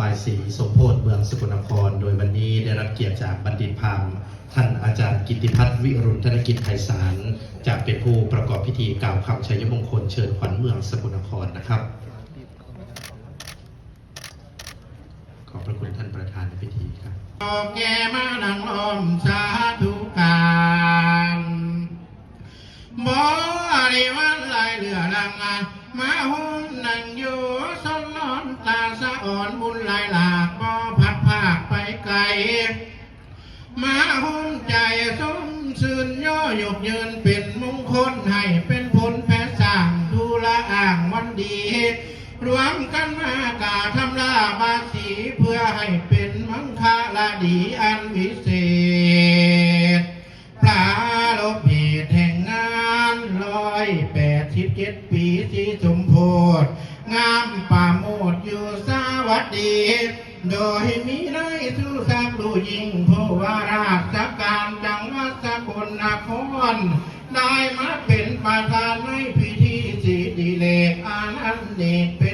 บายศรีสมโพธิเมืองสกลนคร โดยวันนี้ได้รับเกียรติจากบัณฑิตพามท่านอาจารย์กิติพัฒน์วิรุณธนกิจไพศาลจะเป็นผู้ประกอบพิธีกล่าวคำชัยมงคลเชิญขวัญเมืองสกลนครนะครับ ขอบพระคุณท่านประธานในพิธีครับออกแก่มานังลมสาธุการบ่ได้วันลายเหลือลังมาหุ้มนังอยู่ อ่นบุญหลายหลากบ่พัดภาคไปไกล มาหุ้มใจสมสื่นย่อยกยืนเป็นมงคลให้เป็นผลแพ้สร้างดูละอ่างวันดีรวมกันมากาทำลาบาสีเพื่อให้เป็นมังคลาดีอันวิเศษพระโลกเพศแห่งงานร้อยแปดสิบเจ็ดปีสีสมโพธงามป่าโมดอยู่ส วัดดี โดยมีนายสุสักดูยิงผู้วาราชการจังหวัดสกลนคร ได้มาเป็นประธานในพิธีสีดิเลกอานันเดเป็น